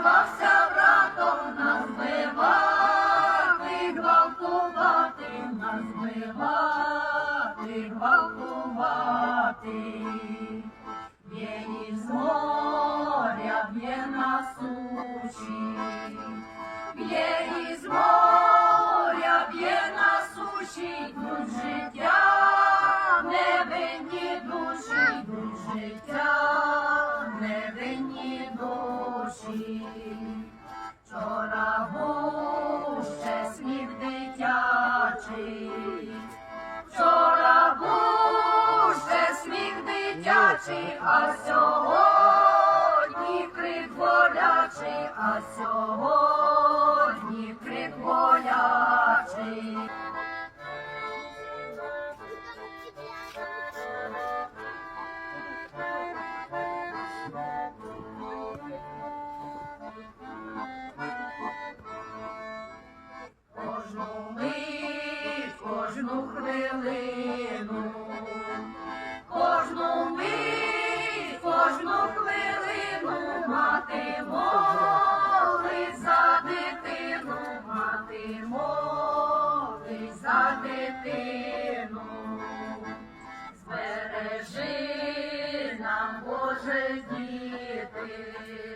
звався братом нас вбивати, гвалтувати, нас вбивати, гвалтувати. Б'є із моря, б'є на суші, б'є із моря, б'є на суші, йдуть життя, невинні душі, йдуть життя, невинні душі. Вчора був ще сміх дитячий, вчора був ще сміх дитячий, а сьогодні крик болячий, а сьогодні хвилину, кожну мить, кожну хвилину мати моли за дитину, мати моли за дитину, збережи нам Боже діти.